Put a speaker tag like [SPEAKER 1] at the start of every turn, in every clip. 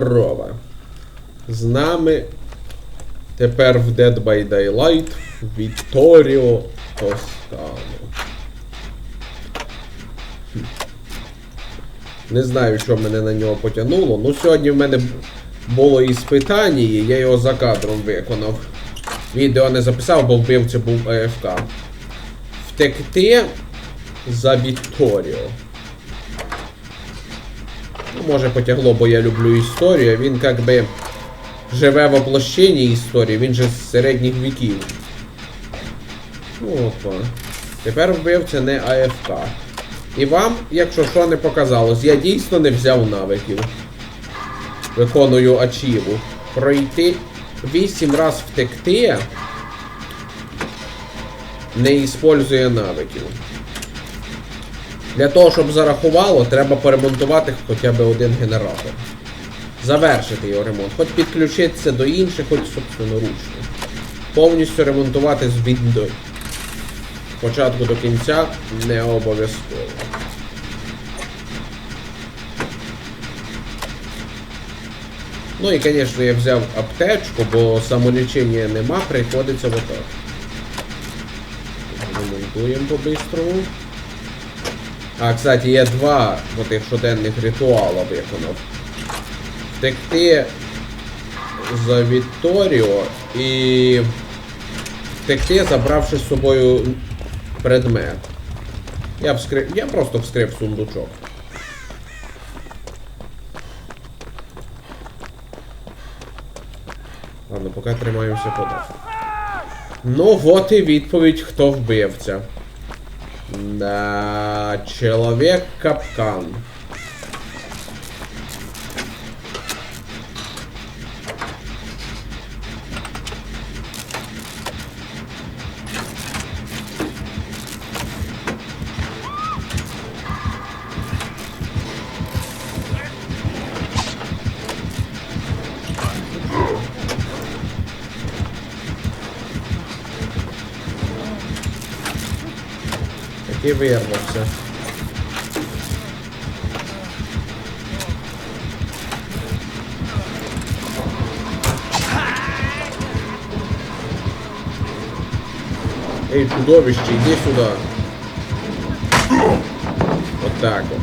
[SPEAKER 1] Здорова. З нами тепер в Dead by Daylight Вітторіо Тоскано. Хм. Не знаю, що мене на нього потягнуло. Ну, сьогодні в мене було іспитання, і я його за кадром виконав. Відео не записав, бо вбивця був АФК. Втекти за Вітторіо. Ну, може потягло, бо я люблю історію. Він як би живе в оплощенні історії, він же з середніх віків. Ну, Опа. Тепер вбивця не АФК. І вам, якщо що не показалось, я дійсно не взяв навиків. Виконую ачіву. Пройти 8 раз втекти. Не іспользує навиків. Для того, щоб зарахувало, треба поремонтувати хоча б один генератор. Завершити його ремонт. Хоч підключитися до інших, хоч собственноручно. Повністю ремонтувати з від до початку до кінця не обов'язково. Ну і, звісно, я взяв аптечку, бо самолічення нема, приходиться отак. Ремонтуємо по-бистрому. А, кстати, я два отих щоденних ритуала виконав. Втекти за Вікторіо і втекти, забравши з собою предмет. Я вскрив. Я просто вскрив сундучок. Ладно, поки тримаємося подальше. Ну, от і відповідь, хто вбивця. Да, человек капкан. Вирвався. Ей, чудовище, иди сюда. Вот так от.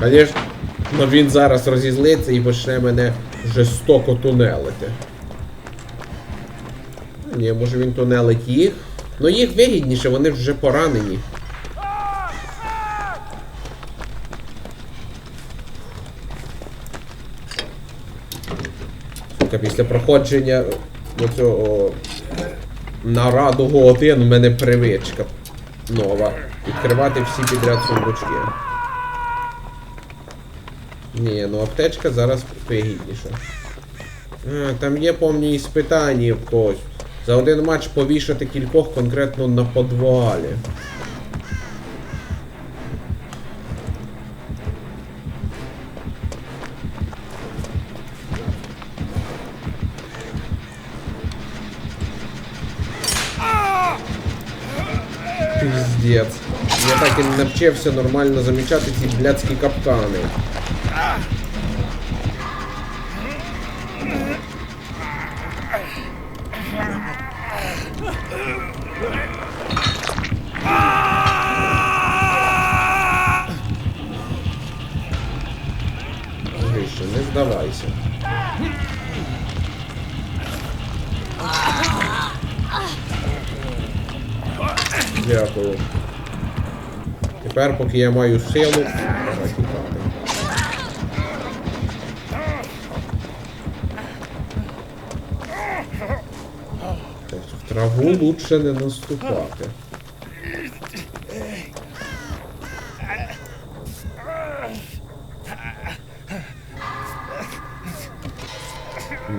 [SPEAKER 1] Конечно, но він зараз розізлиться і почне мене жорстоко тунелити. Ні, може він тунелить їх. Ну їх вигідніше, вони вже поранені. Сука, після проходження оцього нараду один у мене привичка нова. Відкривати всі підряд сундучки. Ні, ну аптечка зараз вигідніша. Там є повні іспитання в когось. За один матч повішати кількох конкретно на подвалі. Пиздец. Я так і не навчився нормально замічати ці блядські капкани. Гриша. Дякую. Тепер, поки я маю силу, треба тікати. В траву лучше не наступати.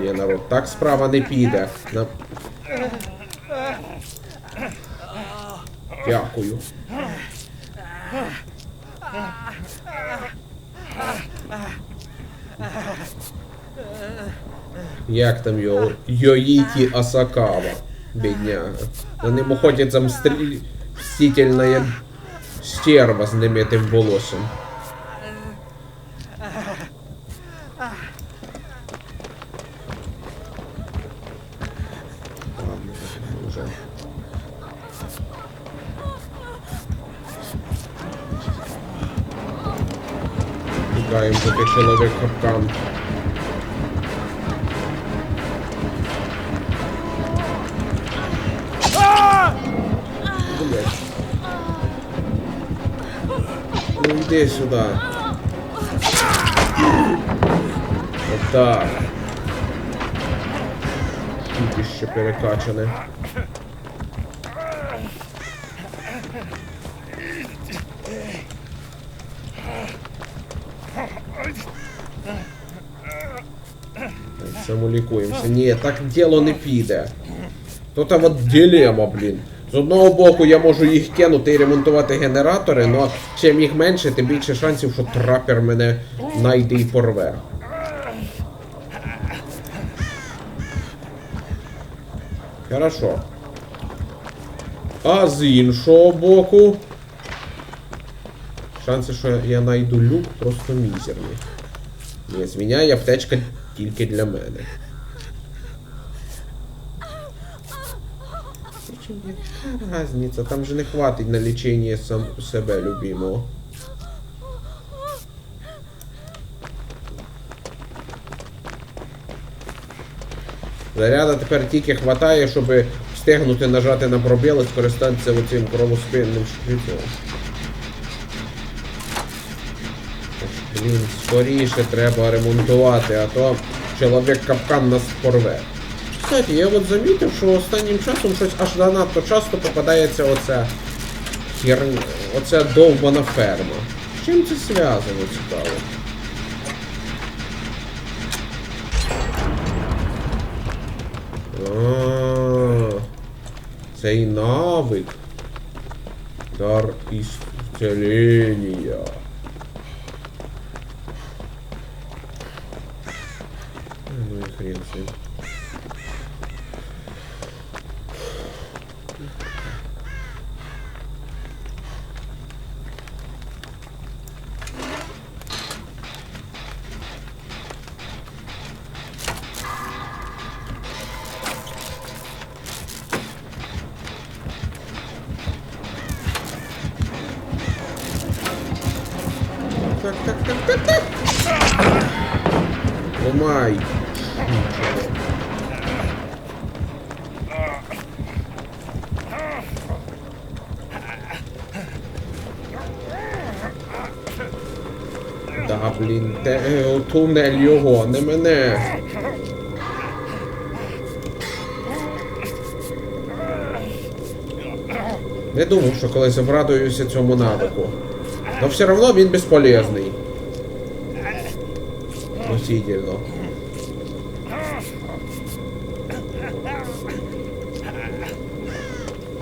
[SPEAKER 1] Ні, народ, так справа не піде. Дякую. Як там його? Йоїті Асакава, бідняга. За ним охотиться мстрі... мстительная стерва з немитим волоссям. Чоловік капкан. Блять. Ну йди сюди. Отак. Тільки перекачане. Самолікуємося. Ні, так діло не піде. Тут там от дилема, блін. З одного боку я можу їх кинути і ремонтувати генератори, але чим їх менше, тим більше шансів, що трапер мене найде і порве. Хорошо. А з іншого боку. Шанси, що я найду люк, просто мізерні. Ні, зміняє аптечка тільки для мене. Разниця, там же не хватить на лічення сам себе любимого. Заряда тепер тільки хватає, щоб встигнути нажати на пробіл і скористатися оцим кровоспинним шприцом. Блін, скоріше треба ремонтувати, а то чоловік капкан нас порве. Кстати, я от замітив, що останнім часом щось аж занадто часто попадається оця херня, оця довбана ферма. З чим це зв'язано, цікаво? А, Цей навик. Дар исцеления. Ну и хрен с ним. Так, так, так, так, так. Ломай. Да, блін, те, е, тунель його, не мене. Не думав, що колись обрадуюся цьому навику. Но все равно він безполезний. Носительно.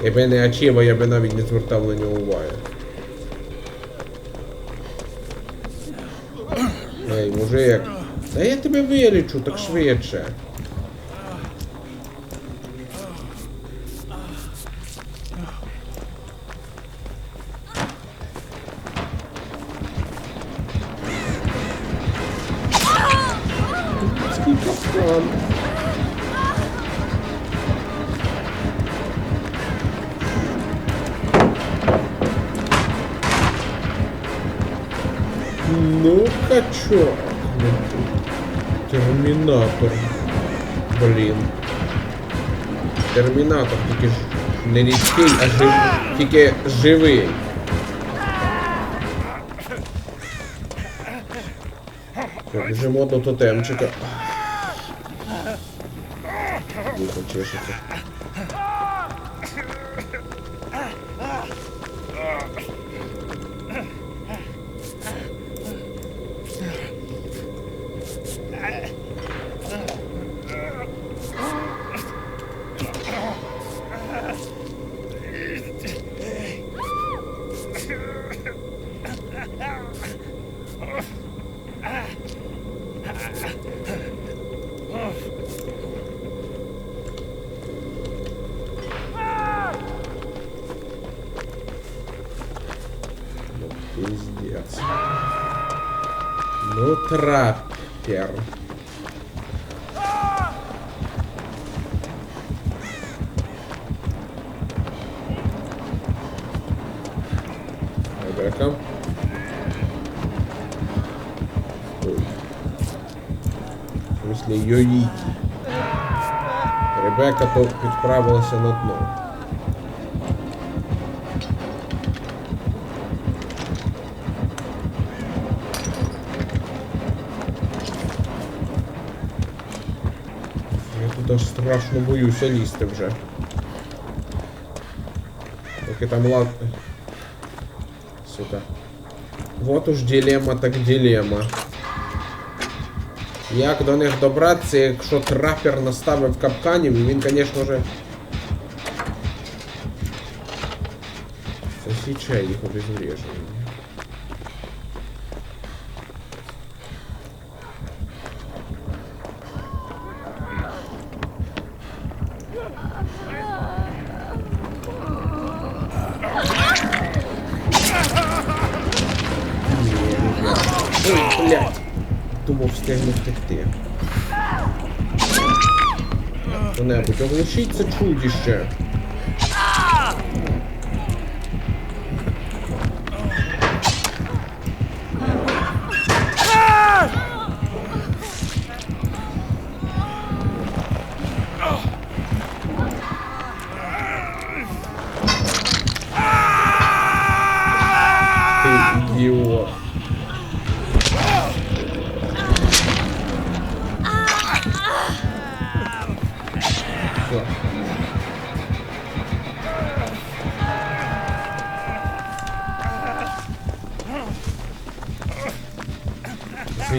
[SPEAKER 1] Якби не Ачіва, я би навіть не звертав на нього уваги. Ей, мужик. Та я тебе вилічу, так швидше. Там? Ну, качок. Термінатор. Блін. Термінатор тільки ж не рідкий, а жив... тільки живий. Так, біжимо до тотемчика. Вухо чешеться. Пиздец. сразу траппер. Драком. В смысле, Йоїті. Ребека то підправилася на дно. страшно боюся лізти вже. Поки там лад... Сука. Вот уж дилемма так дилемма. Як до них добратися, якщо трапер наставив капканів, і він, звісно же. Засіче їх обезвреження. Ой, блядь. Думав, встигну втекти. Хто-небудь, оглушіть це чудіще.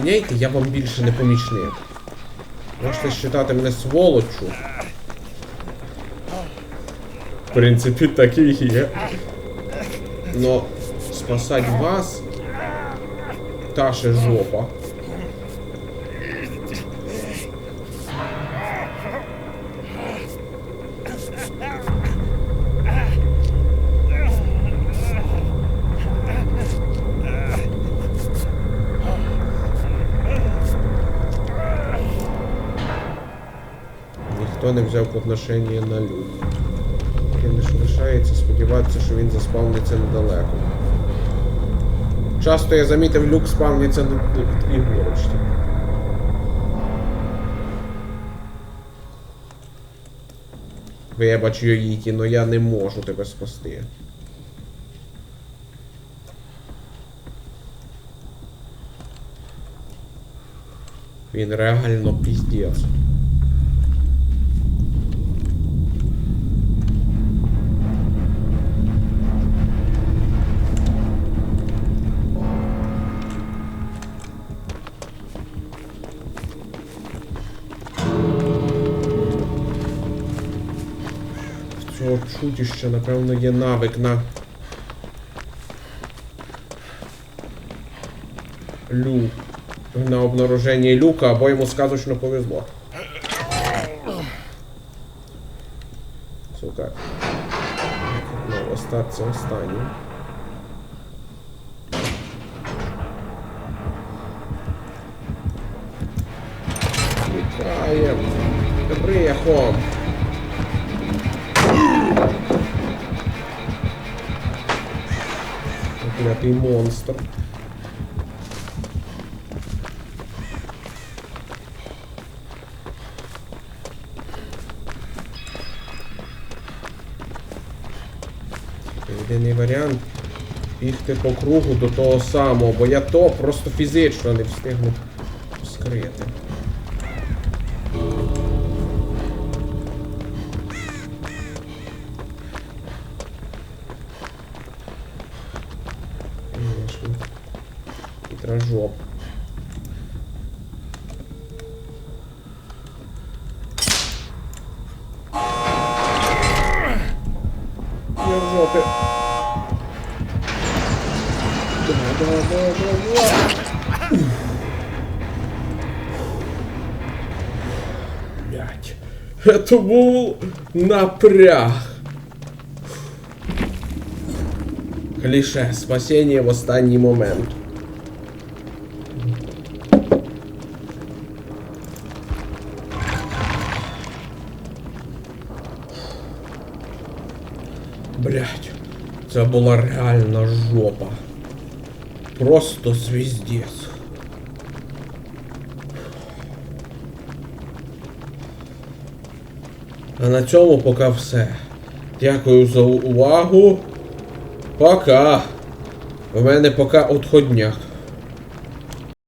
[SPEAKER 1] Звиняйте, я вам більше не помічник. Можете вважати мене сволочу. В принципі, так і є. Но спасать вас та ще жопа. Не взяв подношення на люк. Тим лише лишається сподіватися, що він заспавниться недалеко. Часто я замітив, люк спавниться на горочці. Вибач, Йоїті, но я не можу тебе спасти. Він реально піздець. В що напевно, є навик на лю. На обнаруження люка, або йому сказочно повезло. Сука. Ну, остаться останнім. Проклятий монстр. Єдиний варіант бігти по кругу до того самого, бо я то просто фізично не встигну скрити. Хитрожоп. Я в жопе. Да, да, да, да, да. Блять. Это был напряг. Кліше. Спасіння в останній момент. Блять. Це була реальна жопа. Просто звіздець. А на цьому поки все. Дякую за увагу. Пока. У мене поки отходняк.